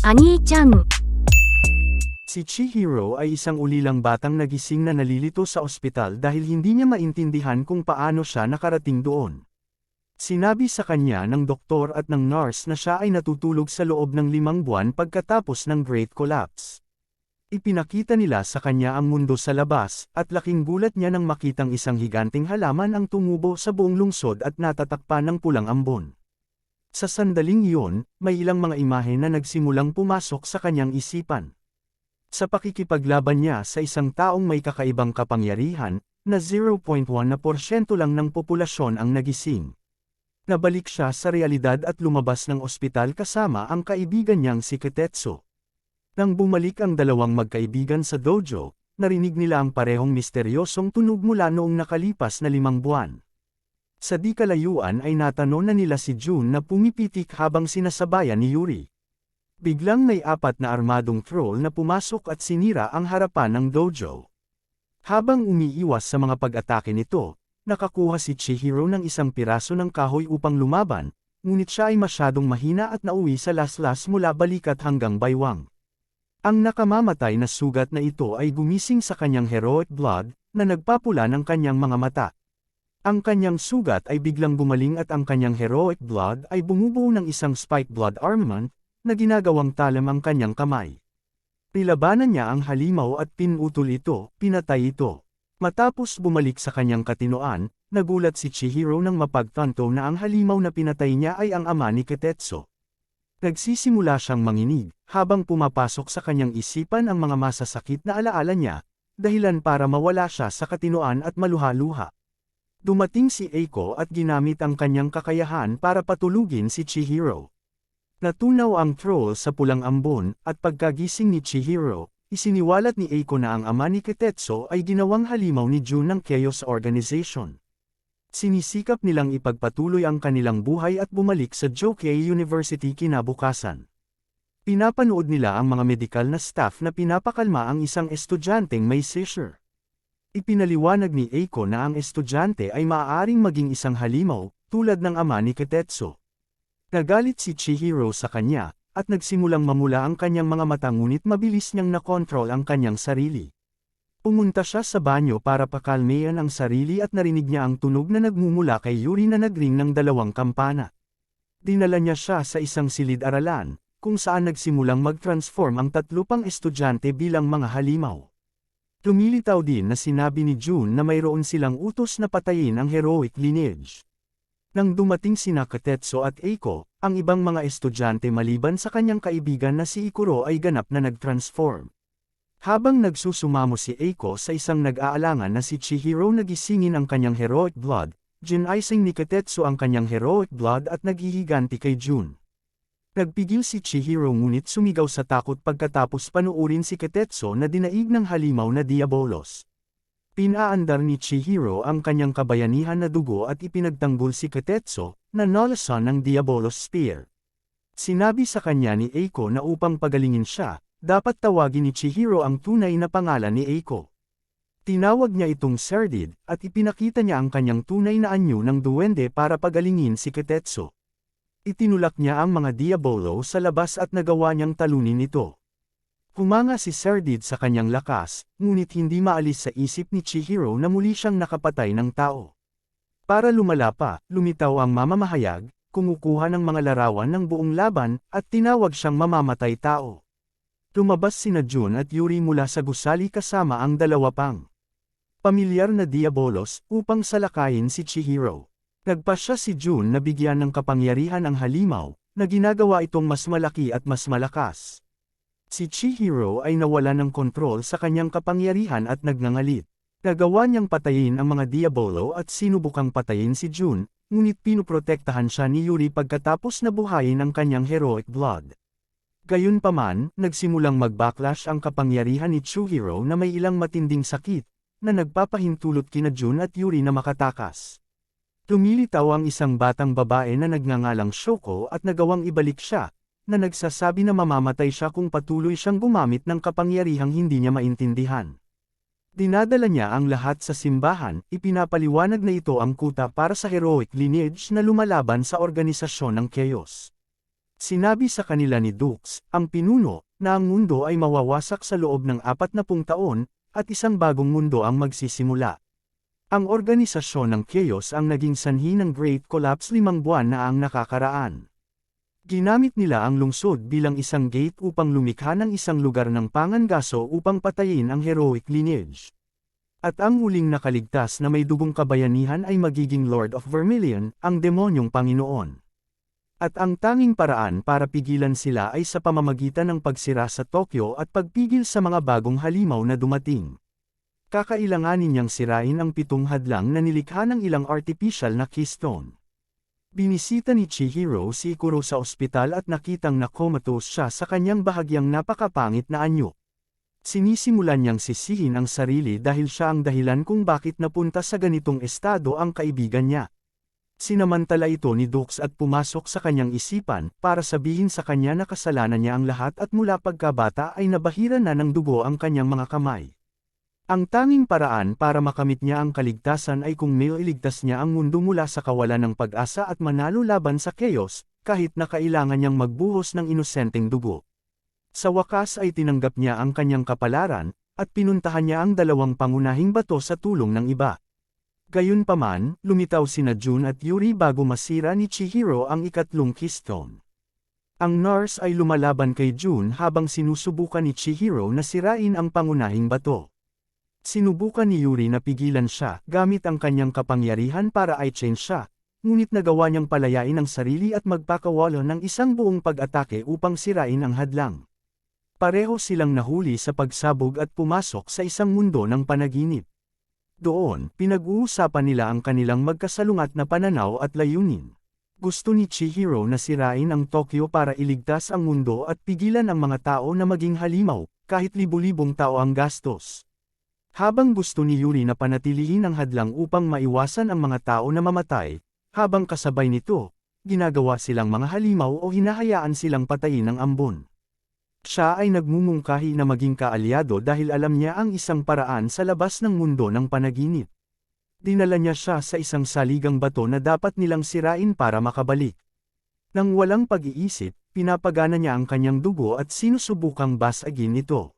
Ani-chan, Si Chihiro ay isang ulilang batang nagising na nalilito sa ospital dahil hindi niya maintindihan kung paano siya nakarating doon. Sinabi sa kanya ng doktor at ng nurse na siya ay natutulog sa loob ng limang buwan pagkatapos ng Great Collapse. Ipinakita nila sa kanya ang mundo sa labas, at laking gulat niya nang makitang isang higanting halaman ang tumubo sa buong lungsod at natatakpan ng pulang ambon. Sa sandaling iyon, may ilang mga imahe na nagsimulang pumasok sa kanyang isipan. Sa pakikipaglaban niya sa isang taong may kakaibang kapangyarihan, na 0.1% lang ng populasyon ang nagising. Nabalik siya sa realidad at lumabas ng ospital kasama ang kaibigan niyang si Ketetsu. Nang bumalik ang dalawang magkaibigan sa dojo, narinig nila ang parehong misteryosong tunog mula noong nakalipas na limang buwan. Sa di kalayuan ay natanong na nila si June na pumipitik habang sinasabayan ni Yuri. Biglang may apat na armadong troll na pumasok at sinira ang harapan ng dojo. Habang umiiwas sa mga pag-atake nito, nakakuha si Chihiro ng isang piraso ng kahoy upang lumaban, ngunit siya ay masyadong mahina at nauwi sa laslas mula balikat hanggang baywang. Ang nakamamatay na sugat na ito ay gumising sa kanyang heroic blood, na nagpapula ng kanyang mga mata. Ang kanyang sugat ay biglang bumaling at ang kanyang heroic blood ay bumubuo ng isang spike blood armament, na ginagawang talam ang kanyang kamay. Nilabanan niya ang halimaw at pinutol ito, pinatay ito. Matapos bumalik sa kanyang katinoan, nagulat si Chihiro nang mapagtanto na ang halimaw na pinatay niya ay ang ama ni Ketetsu. Nagsisimula siyang manginig, habang pumapasok sa kanyang isipan ang mga masasakit na alaala niya, dahilan para mawala siya sa katinoan at maluha-luha. Dumating si Eiko at ginamit ang kanyang kakayahan para patulugin si Chihiro. Natunaw ang troll sa pulang ambon, at pagkagising ni Chihiro, isiniwalat ni Eiko na ang ama ni Ketetsu ay ginawang halimaw ni Jun ng Chaos Organization. Sinisikap nilang ipagpatuloy ang kanilang buhay at bumalik sa Jokei University kinabukasan. Pinapanood nila ang mga medikal na staff na pinapakalma ang isang estudyanteng may seizure. Ipinaliwanag ni Eiko na ang estudyante ay maaaring maging isang halimaw, tulad ng ama ni Ketetsu. Nagalit si Chihiro sa kanya, at nagsimulang mamula ang kanyang mga mata ngunit mabilis niyang nakontrol ang kanyang sarili. Pumunta siya sa banyo para pakalmeyan ang sarili at narinig niya ang tunog na nagmumula kay Yuri na nagring ng dalawang kampana. Dinala niya siya sa isang silid-aralan, kung saan nagsimulang mag-transform ang tatlo pang estudyante bilang mga halimaw. Lumilitaw din na sinabi ni June na mayroon silang utos na patayin ang heroic lineage. Nang dumating sina Katetsu at Eiko, ang ibang mga estudyante maliban sa kanyang kaibigan na si Ikuro ay ganap na nag-transform. Habang nagsusumamo si Eiko sa isang nag-aalangan na si Chihiro nagisingin ang kanyang heroic blood, ginaising ni Katetsu ang kanyang heroic blood at naghihiganti kay Jun. Nagpigil si Chihiro ngunit sumigaw sa takot pagkatapos panuurin si Katetsu na dinaig ng halimaw na Diabolos. Pinaandar ni Chihiro ang kanyang kabayanihan na dugo at ipinagtanggol si Katetsu, na nalasan ng Diabolos Spear. Sinabi sa kanya ni Eiko na upang pagalingin siya, dapat tawagin ni Chihiro ang tunay na pangalan ni Eiko. Tinawag niya itong Serdid, at ipinakita niya ang kanyang tunay na anyo ng duwende para pagalingin si Ketetsu. Itinulak niya ang mga Diabolo sa labas at nagawa niyang talunin ito. Kumanga si Serdid sa kanyang lakas, ngunit hindi maalis sa isip ni Chihiro na muli siyang nakapatay ng tao. Para lumala pa, lumitaw ang mamamahayag, kumukuha ng mga larawan ng buong laban, at tinawag siyang mamamatay tao. Lumabas sina Jun at Yuri mula sa gusali kasama ang dalawa pang pamilyar na Diabolos upang salakayin si Chihiro. Nagpasya si Jun na bigyan ng kapangyarihan ang halimaw, na ginagawa itong mas malaki at mas malakas. Si Chihiro ay nawala ng kontrol sa kanyang kapangyarihan at nagngangalit. Nagawa niyang patayin ang mga Diabolo at sinubukang patayin si Jun, ngunit pinuprotektahan siya ni Yuri pagkatapos na buhayin ang kanyang heroic blood. Gayunpaman, nagsimulang mag-backlash ang kapangyarihan ni Chuhiro na may ilang matinding sakit, na nagpapahintulot kina Jun at Yuri na makatakas. Tumilitaw ang isang batang babae na nagngangalang Shoko at nagawang ibalik siya, na nagsasabi na mamamatay siya kung patuloy siyang gumamit ng kapangyarihang hindi niya maintindihan. Dinadala niya ang lahat sa simbahan, ipinapaliwanag na ito ang kuta para sa heroic lineage na lumalaban sa organisasyon ng Chaos. Sinabi sa kanila ni Dukes, ang pinuno, na ang mundo ay mawawasak sa loob ng apat na pung taon, at isang bagong mundo ang magsisimula. Ang organisasyon ng Chaos ang naging sanhi ng Great Collapse limang buwan na ang nakakaraan. Ginamit nila ang lungsod bilang isang gate upang lumikha ng isang lugar ng pangangaso upang patayin ang heroic lineage. At ang huling nakaligtas na may dugong kabayanihan ay magiging Lord of Vermilion, ang demonyong Panginoon. At ang tanging paraan para pigilan sila ay sa pamamagitan ng pagsira sa Tokyo at pagpigil sa mga bagong halimaw na dumating. Kakailanganin niyang sirain ang pitong hadlang na nilikha ng ilang artificial na keystone. Binisita ni Chihiro si Ikuro sa ospital at nakitang nakomatose siya sa kanyang bahagyang napakapangit na anyo. Sinisimulan niyang sisihin ang sarili dahil siya ang dahilan kung bakit napunta sa ganitong estado ang kaibigan niya. Sinamantala ito ni Dux at pumasok sa kanyang isipan para sabihin sa kanya na kasalanan niya ang lahat at mula pagkabata ay nabahira na ng dugo ang kanyang mga kamay. Ang tanging paraan para makamit niya ang kaligtasan ay kung may iligtas niya ang mundo mula sa kawalan ng pag-asa at manalo laban sa chaos, kahit na kailangan niyang magbuhos ng inosenteng dugo. Sa wakas ay tinanggap niya ang kanyang kapalaran, at pinuntahan niya ang dalawang pangunahing bato sa tulong ng iba. Gayunpaman, lumitaw sina Jun at Yuri bago masira ni Chihiro ang ikatlong keystone. Ang nurse ay lumalaban kay Jun habang sinusubukan ni Chihiro na sirain ang pangunahing bato. Sinubukan ni Yuri na pigilan siya gamit ang kanyang kapangyarihan para i-change siya, ngunit nagawa niyang palayain ang sarili at magpakawala ng isang buong pag-atake upang sirain ang hadlang. Pareho silang nahuli sa pagsabog at pumasok sa isang mundo ng panaginip. Doon, pinag-uusapan nila ang kanilang magkasalungat na pananaw at layunin. Gusto ni Chihiro na sirain ang Tokyo para iligtas ang mundo at pigilan ang mga tao na maging halimaw, kahit libu-libong tao ang gastos. Habang gusto ni Yuri na panatilihin ang hadlang upang maiwasan ang mga tao na mamatay, habang kasabay nito, ginagawa silang mga halimaw o hinahayaan silang patayin ng ambon. Siya ay nagmumungkahi na maging kaalyado dahil alam niya ang isang paraan sa labas ng mundo ng panaginip. Dinala niya siya sa isang saligang bato na dapat nilang sirain para makabalik. Nang walang pag-iisip, pinapagana niya ang kanyang dugo at sinusubukang basagin ito.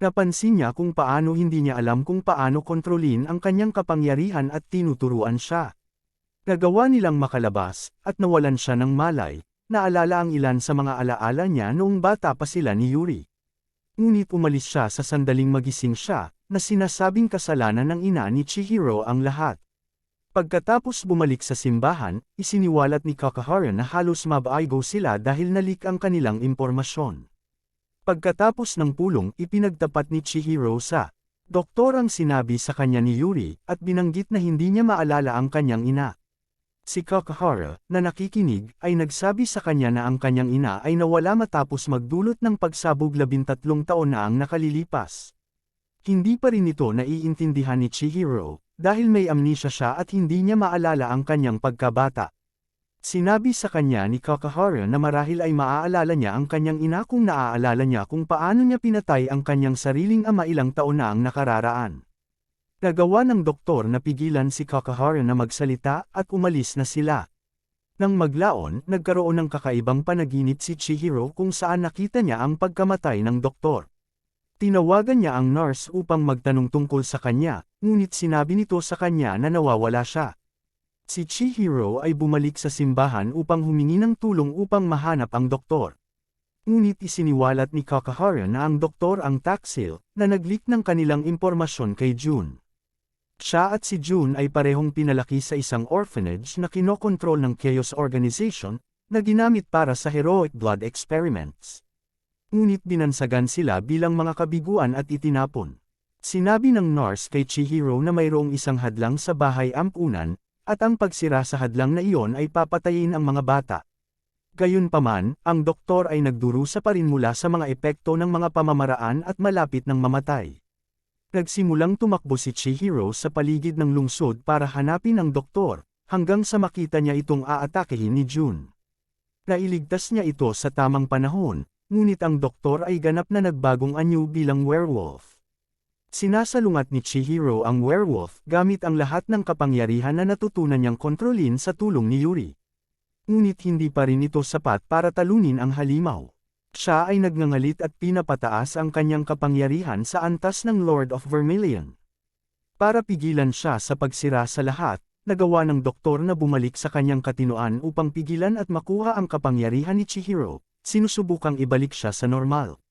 Napansin niya kung paano hindi niya alam kung paano kontrolin ang kanyang kapangyarihan at tinuturuan siya. Nagawa nilang makalabas, at nawalan siya ng malay, Naalala ang ilan sa mga alaala niya noong bata pa sila ni Yuri. Ngunit umalis siya sa sandaling magising siya, na sinasabing kasalanan ng ina ni Chihiro ang lahat. Pagkatapos bumalik sa simbahan, isiniwalat ni Kakahara na halos mabaigo sila dahil nalik ang kanilang impormasyon. Pagkatapos ng pulong, ipinagtapat ni Chihiro sa doktor ang sinabi sa kanya ni Yuri, at binanggit na hindi niya maalala ang kanyang ina. Si Kakahara, na nakikinig, ay nagsabi sa kanya na ang kanyang ina ay nawala matapos magdulot ng pagsabog labintatlong taon na ang nakalilipas. Hindi pa rin ito naiintindihan ni Chihiro, dahil may amnesia siya at hindi niya maalala ang kanyang pagkabata. Sinabi sa kanya ni Kakahara na marahil ay maaalala niya ang kanyang ina kung naaalala niya kung paano niya pinatay ang kanyang sariling ama ilang taon na ang nakararaan. Nagawa ng doktor na pigilan si Kakahara na magsalita at umalis na sila. Nang maglaon, nagkaroon ng kakaibang panaginip si Chihiro kung saan nakita niya ang pagkamatay ng doktor. Tinawagan niya ang nurse upang magtanong tungkol sa kanya, ngunit sinabi nito sa kanya na nawawala siya. Si Chihiro ay bumalik sa simbahan upang humingi ng tulong upang mahanap ang doktor. Ngunit isiniwalat ni Kakahara na ang doktor ang taksil, na naglik ng kanilang impormasyon kay June. Siya at si June ay parehong pinalaki sa isang orphanage na kinokontrol ng Chaos Organization, na ginamit para sa heroic blood experiments. Ngunit binansagan sila bilang mga kabiguan at itinapon. Sinabi ng nurse kay Chihiro na mayroong isang hadlang sa bahay ampunan, at ang pagsira sa hadlang na iyon ay papatayin ang mga bata. Gayunpaman, ang doktor ay nagdurusa pa rin mula sa mga epekto ng mga pamamaraan at malapit ng mamatay. Nagsimulang tumakbo si Chihiro sa paligid ng lungsod para hanapin ang doktor, hanggang sa makita niya itong aatakehin ni June. Nailigtas niya ito sa tamang panahon, ngunit ang doktor ay ganap na nagbagong anyo bilang werewolf. Sinasalungat ni Chihiro ang werewolf gamit ang lahat ng kapangyarihan na natutunan niyang kontrolin sa tulong ni Yuri. Ngunit hindi pa rin ito sapat para talunin ang halimaw. Siya ay nagngangalit at pinapataas ang kanyang kapangyarihan sa antas ng Lord of Vermilion. Para pigilan siya sa pagsira sa lahat, nagawa ng doktor na bumalik sa kanyang katinoan upang pigilan at makuha ang kapangyarihan ni Chihiro, sinusubukang ibalik siya sa normal.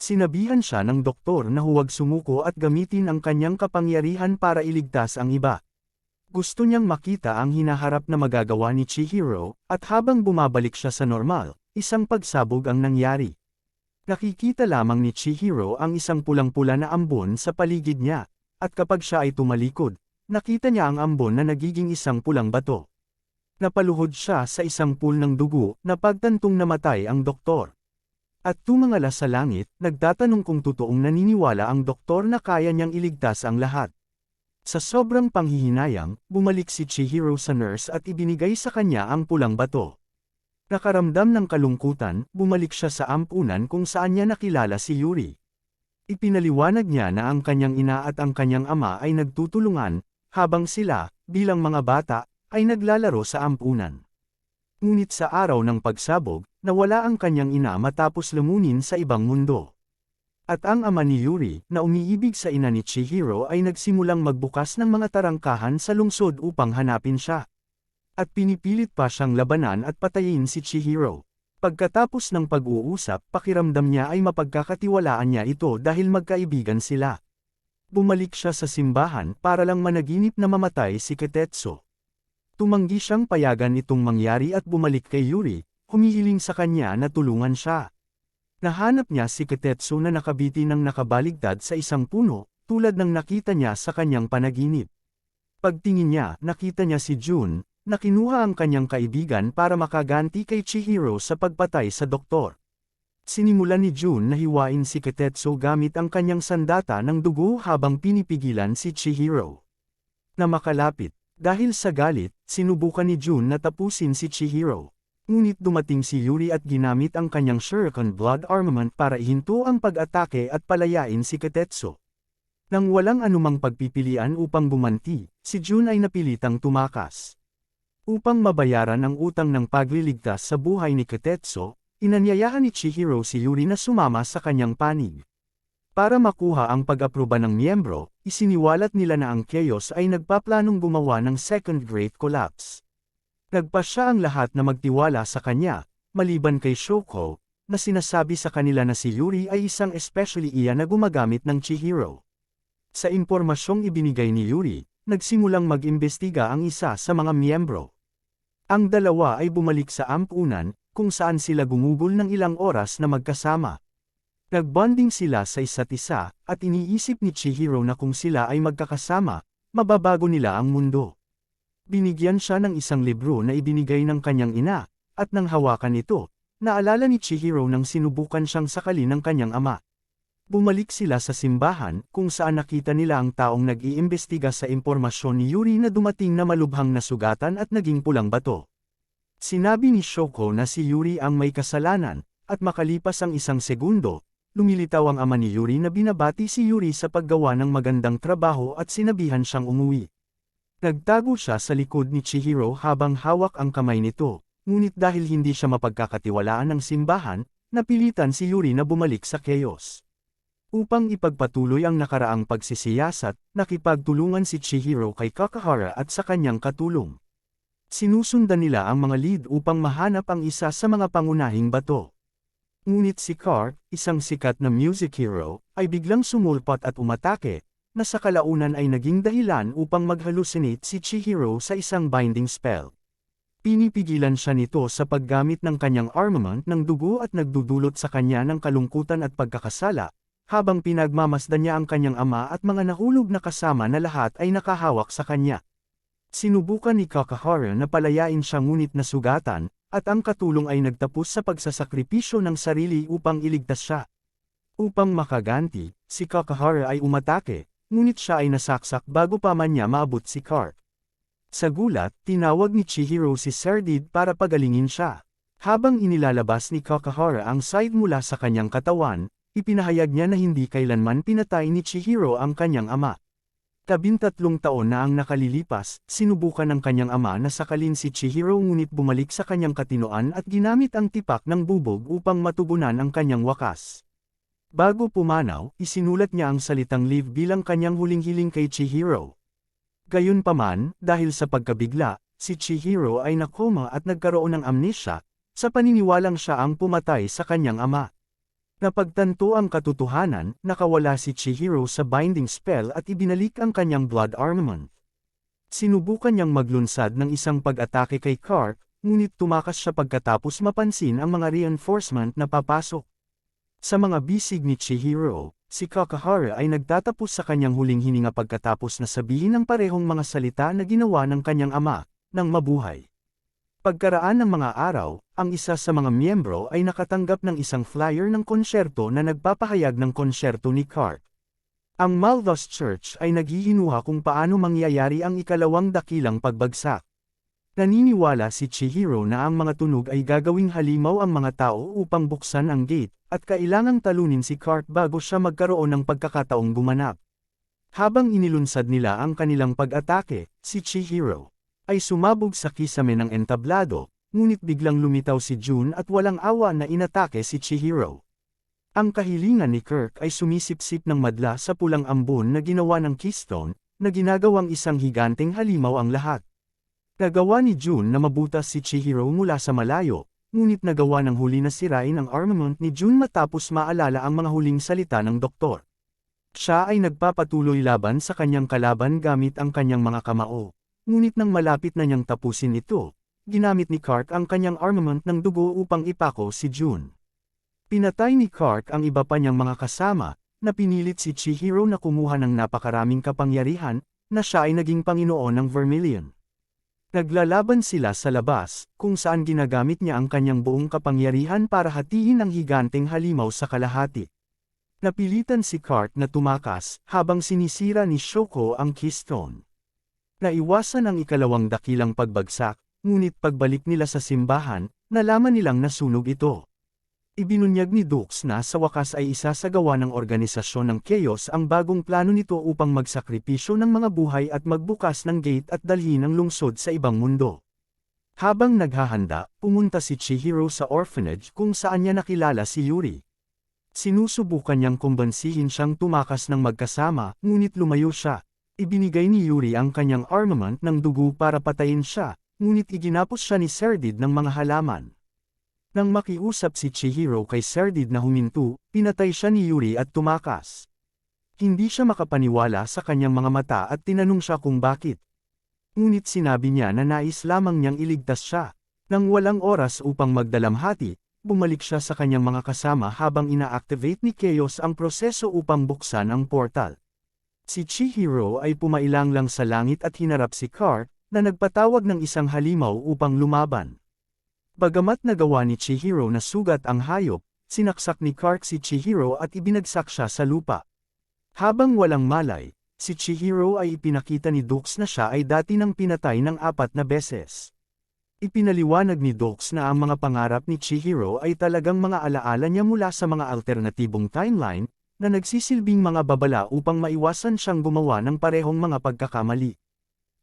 Sinabihan siya ng doktor na huwag sumuko at gamitin ang kanyang kapangyarihan para iligtas ang iba. Gusto niyang makita ang hinaharap na magagawa ni Chihiro, at habang bumabalik siya sa normal, isang pagsabog ang nangyari. Nakikita lamang ni Chihiro ang isang pulang-pula na ambon sa paligid niya, at kapag siya ay tumalikod, nakita niya ang ambon na nagiging isang pulang bato. Napaluhod siya sa isang pool ng dugo na pagtantong namatay ang doktor. At tumangala sa langit, nagtatanong kung totoong naniniwala ang doktor na kaya niyang iligtas ang lahat. Sa sobrang panghihinayang, bumalik si Chihiro sa nurse at ibinigay sa kanya ang pulang bato. Nakaramdam ng kalungkutan, bumalik siya sa ampunan kung saan niya nakilala si Yuri. Ipinaliwanag niya na ang kanyang ina at ang kanyang ama ay nagtutulungan, habang sila, bilang mga bata, ay naglalaro sa ampunan. Ngunit sa araw ng pagsabog, nawala ang kanyang ina matapos lumunin sa ibang mundo. At ang ama ni Yuri, na umiibig sa ina ni Chihiro ay nagsimulang magbukas ng mga tarangkahan sa lungsod upang hanapin siya. At pinipilit pa siyang labanan at patayin si Chihiro. Pagkatapos ng pag-uusap, pakiramdam niya ay mapagkakatiwalaan niya ito dahil magkaibigan sila. Bumalik siya sa simbahan para lang managinip na mamatay si Ketetsu. Tumanggi siyang payagan itong mangyari at bumalik kay Yuri, humihiling sa kanya na tulungan siya. Nahanap niya si Ketetsu na nakabiti ng nakabaligtad sa isang puno, tulad ng nakita niya sa kanyang panaginip. Pagtingin niya, nakita niya si Jun, na kinuha ang kanyang kaibigan para makaganti kay Chihiro sa pagpatay sa doktor. Sinimulan ni Jun na hiwain si Ketetsu gamit ang kanyang sandata ng dugo habang pinipigilan si Chihiro. Na makalapit, dahil sa galit, sinubukan ni Jun na tapusin si Chihiro. Ngunit dumating si Yuri at ginamit ang kanyang Shuriken Blood Armament para ihinto ang pag-atake at palayain si Ketetsu. Nang walang anumang pagpipilian upang bumanti, si Jun ay napilitang tumakas. Upang mabayaran ang utang ng pagliligtas sa buhay ni Ketetsu, inanyayahan ni Chihiro si Yuri na sumama sa kanyang panig. Para makuha ang pag-aproba ng miyembro, isiniwalat nila na ang Chaos ay nagpaplanong gumawa ng Second Great Collapse. Nagpa siya ang lahat na magtiwala sa kanya, maliban kay Shoko, na sinasabi sa kanila na si Yuri ay isang especially iya na gumagamit ng Chihiro. Sa impormasyong ibinigay ni Yuri, nagsimulang mag-imbestiga ang isa sa mga miyembro. Ang dalawa ay bumalik sa ampunan, kung saan sila gumugol ng ilang oras na magkasama. Nagbonding sila sa isa't isa, at iniisip ni Chihiro na kung sila ay magkakasama, mababago nila ang mundo. Binigyan siya ng isang libro na ibinigay ng kanyang ina, at nang hawakan ito, naalala ni Chihiro nang sinubukan siyang sakali ng kanyang ama. Bumalik sila sa simbahan, kung saan nakita nila ang taong nag-iimbestiga sa impormasyon ni Yuri na dumating na malubhang nasugatan at naging pulang bato. Sinabi ni Shoko na si Yuri ang may kasalanan, at makalipas ang isang segundo, lumilitaw ang ama ni Yuri na binabati si Yuri sa paggawa ng magandang trabaho at sinabihan siyang umuwi. Nagtago siya sa likod ni Chihiro habang hawak ang kamay nito, ngunit dahil hindi siya mapagkakatiwalaan ng simbahan, napilitan si Yuri na bumalik sa chaos. Upang ipagpatuloy ang nakaraang pagsisiyasat, nakipagtulungan si Chihiro kay Kakahara at sa kanyang katulong. Sinusundan nila ang mga lead upang mahanap ang isa sa mga pangunahing bato. Ngunit si Carr, isang sikat na music hero, ay biglang sumulpot at umatake, na sa kalaunan ay naging dahilan upang mag-hallucinate si Chihiro sa isang binding spell. Pinipigilan siya nito sa paggamit ng kanyang armament ng dugo at nagdudulot sa kanya ng kalungkutan at pagkakasala, habang pinagmamasdan niya ang kanyang ama at mga nahulog na kasama na lahat ay nakahawak sa kanya. Sinubukan ni Kakahara na palayain siya ngunit nasugatan, at ang katulong ay nagtapos sa pagsasakripisyo ng sarili upang iligtas siya. Upang makaganti, si Kakahara ay umatake, ngunit siya ay nasaksak bago pa man niya maabot si Kark. Sa gulat, tinawag ni Chihiro si Serdid para pagalingin siya. Habang inilalabas ni Kakahara ang side mula sa kanyang katawan, ipinahayag niya na hindi kailanman pinatay ni Chihiro ang kanyang ama. Labintatlong taon na ang nakalilipas, sinubukan ng kanyang ama na sakalin si Chihiro ngunit bumalik sa kanyang katinoan at ginamit ang tipak ng bubog upang matugunan ang kanyang wakas. Bago pumanaw, isinulat niya ang salitang leave bilang kanyang huling hiling kay Chihiro. Gayunpaman, dahil sa pagkabigla, si Chihiro ay nakoma at nagkaroon ng amnesia, sa paniniwalang siya ang pumatay sa kanyang ama. Napagtanto ang katotohanan, nakawala si Chihiro sa binding spell at ibinalik ang kanyang blood armament. Sinubukan niyang maglunsad ng isang pag-atake kay Kark, ngunit tumakas siya pagkatapos mapansin ang mga reinforcement na papasok. Sa mga bisig ni Chihiro, si Kakahara ay nagtatapos sa kanyang huling hininga pagkatapos na sabihin ang parehong mga salita na ginawa ng kanyang ama, nang mabuhay. Pagkaraan ng mga araw, ang isa sa mga miyembro ay nakatanggap ng isang flyer ng konsyerto na nagpapahayag ng konsyerto ni Clark. Ang Malthus Church ay naghihinuha kung paano mangyayari ang ikalawang dakilang pagbagsak. Naniniwala si Chihiro na ang mga tunog ay gagawing halimaw ang mga tao upang buksan ang gate, at kailangang talunin si Clark bago siya magkaroon ng pagkakataong gumanap. Habang inilunsad nila ang kanilang pag-atake, si Chihiro ay sumabog sa kisame ng entablado, ngunit biglang lumitaw si June at walang awa na inatake si Chihiro. Ang kahilingan ni Kirk ay sumisipsip ng madla sa pulang ambon na ginawa ng Keystone, na ginagawang isang higanteng halimaw ang lahat. Nagawa ni June na mabutas si Chihiro mula sa malayo, ngunit nagawa ng huli na sirain ang armament ni June matapos maalala ang mga huling salita ng doktor. Siya ay nagpapatuloy laban sa kanyang kalaban gamit ang kanyang mga kamao. Ngunit nang malapit na niyang tapusin ito, ginamit ni Kark ang kanyang armament ng dugo upang ipako si June. Pinatay ni Kark ang iba pa niyang mga kasama, na pinilit si Chihiro na kumuha ng napakaraming kapangyarihan, na siya ay naging Panginoon ng Vermilion. Naglalaban sila sa labas, kung saan ginagamit niya ang kanyang buong kapangyarihan para hatiin ang higanteng halimaw sa kalahati. Napilitan si Kart na tumakas, habang sinisira ni Shoko ang keystone. Naiwasan ang ikalawang dakilang pagbagsak, ngunit pagbalik nila sa simbahan, nalaman nilang nasunog ito. Ibinunyag ni Dux na sa wakas ay isasagawa ng organisasyon ng Chaos ang bagong plano nito upang magsakripisyo ng mga buhay at magbukas ng gate at dalhin ang lungsod sa ibang mundo. Habang naghahanda, pumunta si Chihiro sa orphanage kung saan niya nakilala si Yuri. Sinusubukan niyang kumbansihin siyang tumakas ng magkasama, ngunit lumayo siya. Ibinigay ni Yuri ang kanyang armament ng dugo para patayin siya, ngunit iginapos siya ni Serdid ng mga halaman. Nang makiusap si Chihiro kay Serdid na huminto, pinatay siya ni Yuri at tumakas. Hindi siya makapaniwala sa kanyang mga mata at tinanong siya kung bakit. Ngunit sinabi niya na nais lamang niyang iligtas siya. Nang walang oras upang magdalamhati, bumalik siya sa kanyang mga kasama habang ina-activate ni Chaos ang proseso upang buksan ang portal. Si Chihiro ay pumailang lang sa langit at hinarap si Kar, na nagpatawag ng isang halimaw upang lumaban. Bagamat nagawa ni Chihiro na sugat ang hayop, sinaksak ni Kark si Chihiro at ibinagsak siya sa lupa. Habang walang malay, si Chihiro ay ipinakita ni Dux na siya ay dati nang pinatay ng apat na beses. Ipinaliwanag ni Dux na ang mga pangarap ni Chihiro ay talagang mga alaala niya mula sa mga alternatibong timeline, na nagsisilbing mga babala upang maiwasan siyang gumawa ng parehong mga pagkakamali.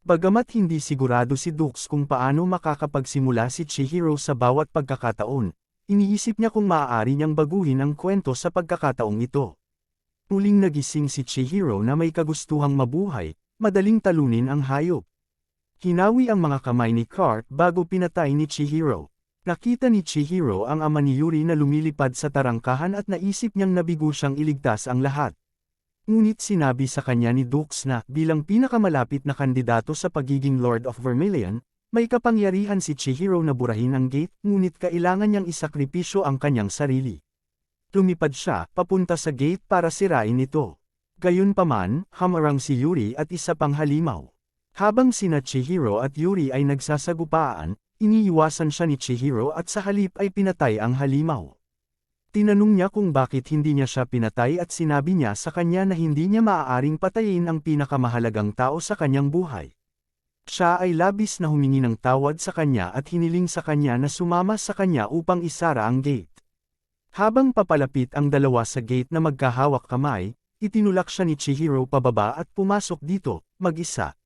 Bagamat hindi sigurado si Dux kung paano makakapagsimula si Chihiro sa bawat pagkakataon, iniisip niya kung maaari niyang baguhin ang kwento sa pagkakataong ito. Muling nagising si Chihiro na may kagustuhang mabuhay, madaling talunin ang hayop. Hinawi ang mga kamay ni Kart bago pinatay ni Chihiro. Nakita ni Chihiro ang ama ni Yuri na lumilipad sa tarangkahan at naisip niyang nabigo siyang iligtas ang lahat. Ngunit sinabi sa kanya ni Dux na bilang pinakamalapit na kandidato sa pagiging Lord of Vermilion, may kapangyarihan si Chihiro na burahin ang gate, ngunit kailangan niyang isakripisyo ang kanyang sarili. Lumipad siya, papunta sa gate para sirain ito. Gayunpaman, hamarang si Yuri at isa pang halimaw. Habang sina Chihiro at Yuri ay nagsasagupaan, Iniiwasan siya ni Chihiro at sa halip ay pinatay ang halimaw. Tinanong niya kung bakit hindi niya siya pinatay at sinabi niya sa kanya na hindi niya maaaring patayin ang pinakamahalagang tao sa kanyang buhay. Siya ay labis na humingi ng tawad sa kanya at hiniling sa kanya na sumama sa kanya upang isara ang gate. Habang papalapit ang dalawa sa gate na magkahawak kamay, Itinulak siya ni Chihiro pababa at pumasok dito, mag-isa.